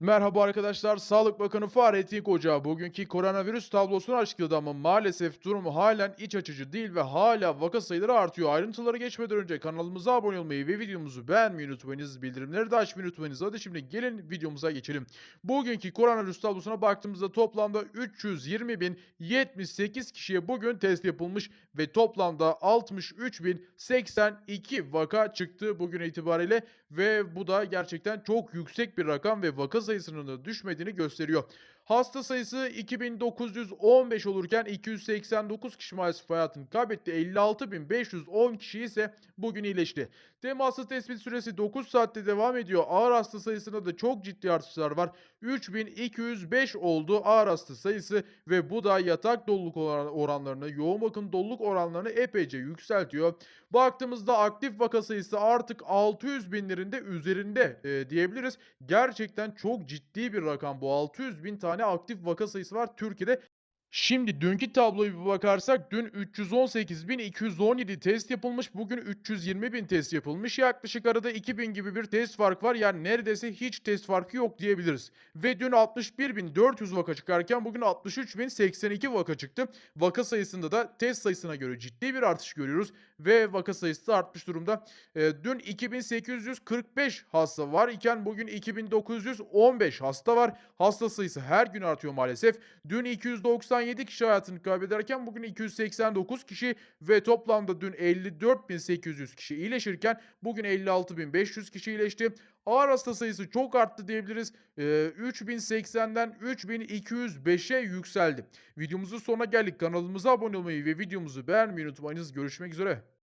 Merhaba arkadaşlar. Sağlık Bakanı Fahrettin Koca bugünkü koronavirüs tablosunu açıkladı ama maalesef durumu halen iç açıcı değil ve hala vaka sayıları artıyor. Ayrıntılara geçmeden önce kanalımıza abone olmayı ve videomuzu beğenmeyi unutmayınız. Bildirimleri de açmayı unutmayınız. Hadi şimdi gelin videomuza geçelim. Bugünkü koronavirüs tablosuna baktığımızda toplamda 320.078 kişiye bugün test yapılmış ve toplamda 63.082 vaka çıktı bugün itibariyle ve bu da gerçekten çok yüksek bir rakam ve vaka sayısının da düşmediğini gösteriyor. Hasta sayısı 2915 olurken 289 kişi maalesef hayatını kaybetti. 56.510 kişi ise bugün iyileşti. Temaslı tespit süresi 9 saatte devam ediyor. Ağır hasta sayısında da çok ciddi artışlar var. 3205 oldu ağır hasta sayısı ve bu da yatak doluluk oran- oranlarını, yoğun bakım doluluk oranlarını epeyce yükseltiyor. Baktığımızda aktif vaka sayısı artık 600 binlerinde üzerinde e, diyebiliriz. Gerçekten çok ciddi bir rakam bu. 600 bin tane aktif vaka sayısı var Türkiye'de. Şimdi dünkü tabloya bir bakarsak dün 318.217 test yapılmış. Bugün 320.000 test yapılmış. Yaklaşık arada 2000 gibi bir test fark var. Yani neredeyse hiç test farkı yok diyebiliriz. Ve dün 61.400 vaka çıkarken bugün 63.082 vaka çıktı. Vaka sayısında da test sayısına göre ciddi bir artış görüyoruz. Ve vaka sayısı da artmış durumda. E, dün 2845 hasta var iken bugün 2915 hasta var. Hasta sayısı her gün artıyor maalesef. Dün 297 kişi hayatını kaybederken bugün 289 kişi ve toplamda dün 54.800 kişi iyileşirken bugün 56.500 kişi iyileşti. Ağır hasta sayısı çok arttı diyebiliriz. Ee, 3080'den 3205'e yükseldi. Videomuzun sonuna geldik. Kanalımıza abone olmayı ve videomuzu beğenmeyi unutmayınız. Görüşmek üzere.